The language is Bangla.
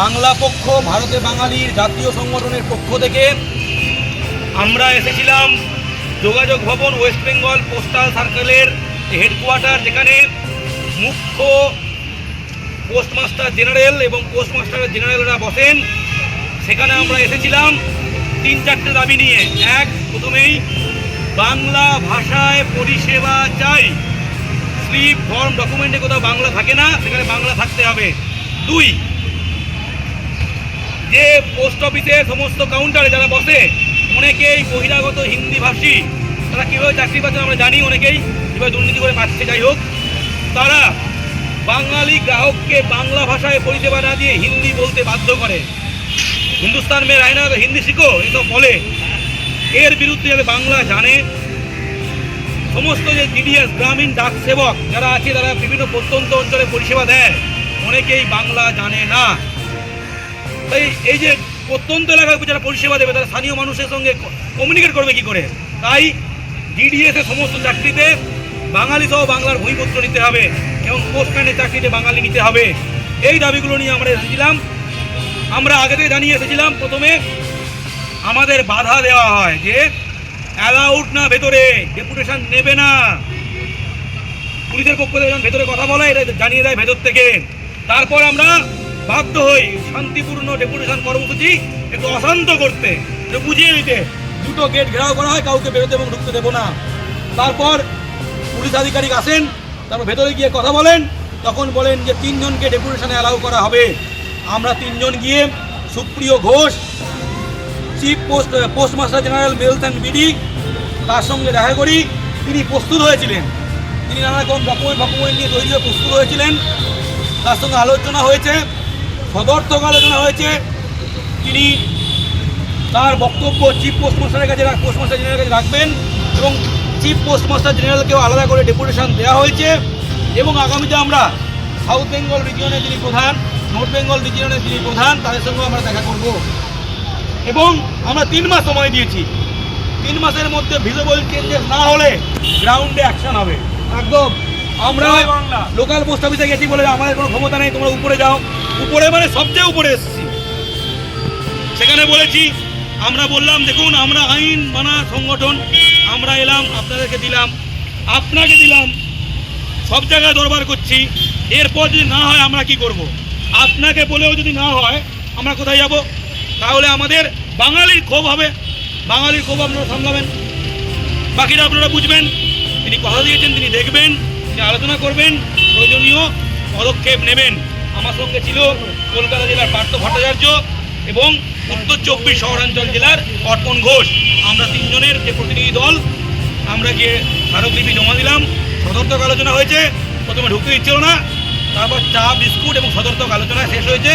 বাংলা পক্ষ, ভারতে বাঙালির জাতীয় সংগঠনের পক্ষ থেকে আমরা এসেছিলাম যোগাযোগ ভবন ওয়েস্ট বেঙ্গল পোস্টাল সার্কেলের হেডকোয়ার্টার, যেখানে মুখ্য পোস্টমাস্টার জেনারেল এবং পোস্টমাস্টার জেনারেলরা বসেন। সেখানে আমরা এসেছিলাম তিন চারটে দাবি নিয়ে। এক, প্রথমেই বাংলা ভাষায় পরিষেবা চাই। স্লিপ ফর্ম ডকুমেন্টে কোথাও বাংলা থাকে না, সেখানে বাংলা থাকতে হবে। দুই যে পোস্ট অফিসে সমস্ত কাউন্টারে যারা বসে, অনেকেই বহিরাগত হিন্দি ভাষী। তারা কীভাবে চাকরি পাচ্ছে আমরা জানি, অনেকেই কীভাবে দুর্নীতি করে পাচ্ছে, যাই হোক। তারা বাঙালি গ্রাহককে বাংলা ভাষায় পরিষেবা না দিয়ে হিন্দি বলতে বাধ্য করে। হিন্দুস্তান মে রায়না, হিন্দি শিখো, এসব বলে। এর বিরুদ্ধে যাতে বাংলা জানে, সমস্ত যে ডিডিএস গ্রামীণ ডাক সেবক যারা আছে, তারা বিভিন্ন প্রত্যন্ত অঞ্চলে পরিষেবা দেয়। অনেকেই বাংলা জানে না। তাই এই যে প্রত্যন্ত এলাকায় যারা পরিষেবা দেবে, তারা স্থানীয় মানুষের সঙ্গে কমিউনিকেট করবে কি করে? তাই ডিডিএস এর সমস্ত চাকরিতে বাঙালি সহ বাংলার ভূমিপত্র নিতে হবে এবং পোস্টম্যানের চাকরিতে বাঙালি নিতে হবে। এই দাবিগুলো নিয়ে আমরা এসেছিলাম। আমরা আগে থেকে জানিয়ে এসেছিলাম, প্রথমে আমাদের বাধা দেওয়া হয় যে অ্যালাউড না ভেতরে ডেপুটেশন নেবে না। পুলিশের পক্ষ থেকে যখন ভেতরে কথা বলে এটা জানিয়ে দেয় ভেতর থেকে। তারপর আমরা বাধ্য হই শান্তিপূর্ণ ডেপুটেশন কর্মসূচি একটু অশান্ত করতে বুঝিয়ে দিতে। দুটো গেট ঘেরাও করা হয়, কাউকে বেরোতে এবং ঢুকতে দেবো না। তারপর পুলিশ আধিকারিক আসেন, তারপর ভেতরে গিয়ে কথা বলেন, তখন বলেন যে তিনজনকে ডেপুটেশনে অ্যালাউ করা হবে। আমরা তিনজন গিয়ে Supriyo Ghosh chief post postmaster general mails and BD তার সঙ্গে দেখা করি। তিনি প্রস্তুত হয়েছিলেন। তিনি নানা রকম ডকুমেন্ট ডকুমেন্ট নিয়ে তৈরি হয়ে প্রস্তুত হয়েছিলেন। তার সঙ্গে আলোচনা হয়েছে। সদর্থক আলোচনা হয়েছে। তিনি তার বক্তব্য চিফ পোস্টমাস্টারের কাছে পোস্টমাস্টার জেনারেলের কাছে রাখবেন এবং চিফ পোস্টমাস্টার জেনারেলকেও আলাদা করে ডেপুটেশন দেওয়া হয়েছে এবং আগামীতে আমরা সাউথ বেঙ্গল রিজিয়নের যিনি প্রধান নর্থ বেঙ্গল রিজিয়নের যিনি প্রধান তাদের সঙ্গেও আমরা দেখা করব। এবং আমরা তিন মাস সময় দিয়েছি। তিন মাসের মধ্যে ভিজিবল চেঞ্জেস না হলে গ্রাউন্ডে অ্যাকশন হবে। একদম। আমরা লোকাল পোস্ট অফিসে গেছি বলে আমাদের কোনো ক্ষমতা নেই তোমরা উপরে যাও। উপরে মানে সবচেয়ে উপরে এসেছি। সেখানে বলেছি, আমরা বললাম, দেখুন, আমরা আইন মানা সংগঠন, আমরা এলাম, আপনাদেরকে দিলাম, আপনাকে দিলাম, সব জায়গায় দরবার করছি, এরপর যদি না হয় আমরা কি করব। আপনাকে বলেও যদি না হয়, আমরা কোথায় যাব? তাহলে আমাদের বাঙালির ক্ষোভ হবে। বাঙালির ক্ষোভ আপনারা সামলাবেন। বাকিরা আপনারা বুঝবেন। তিনি কথা দিয়েছেন, তিনি দেখবেন, তিনি আলোচনা করবেন, প্রয়োজনীয় পদক্ষেপ নেবেন। আমার সঙ্গে ছিল কলকাতা জেলার পার্থ ভট্টাচার্য এবং উত্তর চব্বিশ শহরাঞ্চল জেলার অর্পণ ঘোষ। আমরা তিনজনের যে প্রতিনিধি দল, আমরা গিয়ে স্মারকলিপি জমা দিলাম। সতর্ক আলোচনা হয়েছে। প্রথমে ঢুকতে দিচ্ছিল না। তারপর চা, বিস্কুট এবং সদর্থক আলোচনা শেষ হয়েছে।